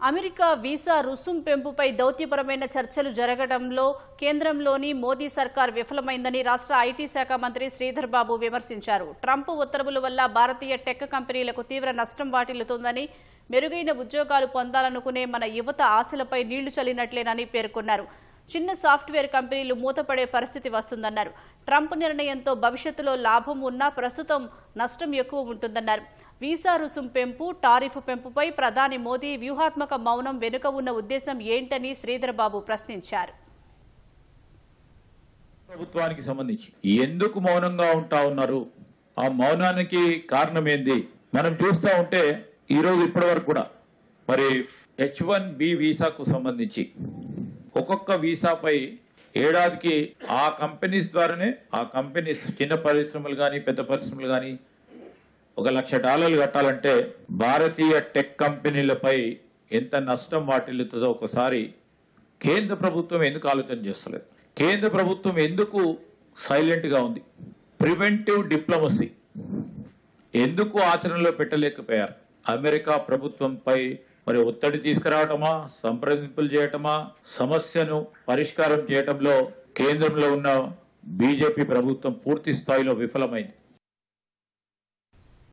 America visa రుసుం పెంపుపై దౌత్యపరమైన చర్చలు జరగడంలో కేంద్రంలోని మోదీ సర్కార్ విఫలమైందని రాష్ట్ర ఐటీ శాఖ మంత్రి శ్రీధర్ బాబు విమర్శించారు. ట్రంప్ ఉత్తర్వుల వల్ల భారతీయ టెక్ కంపెనీలకు తీవ్ర నష్టం వాటిల్లుతోందని మెరుగైన ఉద్యోగాలు పొందాలనుకునే మన యువత ఆశలపై నీళ్ళు చల్లినట్లేనని పేర్కొన్నారు. చిన్న సాఫ్ట్వేర్ కంపెనీలు మూతపడే పరిస్థితి వస్తుందన్నారు. ట్రంప్ నిర్ణయంతో భవిష్యత్తులో లాభం ఉన్నా ప్రస్తుతం నష్టం ఎక్కువ ఉంటుందన్నారు. వీసా రుసుం పెంపు టారిఫ్ పెంపుపై ప్రధాని మోదీ వ్యూహాత్మక మౌనం వెనుక ఉన్న ఉద్దేశం ఏంటని శ్రీధర్ బాబు ప్రశ్నించారు. ప్రభుత్వానికి సంబంధించి ఎందుకు మౌనంగా ఉంటా ఉన్నారు? ఆ మౌనానికి కారణం ఏంది మనం చూస్తూ ఉంటే ఈ రోజు ఇప్పటి వరకు కూడా మరి హెచ్ వన్ బి వీసాకు సంబంధించి ఒక్కొక్క వీసాపై ఏడాదికి ఆ కంపెనీస్ ద్వారానే ఆ కంపెనీస్ చిన్న పరిశ్రమలు కానీ పెద్ద పరిశ్రమలు కానీ ఒక లక్ష డాలర్లు కట్టాలంటే భారతీయ టెక్ కంపెనీలపై ఎంత నష్టం వాటిల్లుతుందో ఒకసారి కేంద్ర ప్రభుత్వం ఎందుకు ఆలోచన చేస్తలేదు? కేంద్ర ప్రభుత్వం ఎందుకు సైలెంట్గా ఉంది? ప్రివెంటివ్ డిప్లొమసీ ఎందుకు ఆచరణలో పెట్టలేకపోయారు? అమెరికా ప్రభుత్వంపై మరి ఒత్తిడి తీసుకురావటమా సంప్రదింపులు చేయటమా సమస్యను పరిష్కారం చేయటంలో కేంద్రంలో ఉన్న బీజేపీ ప్రభుత్వం పూర్తి స్థాయిలో విఫలమైంది.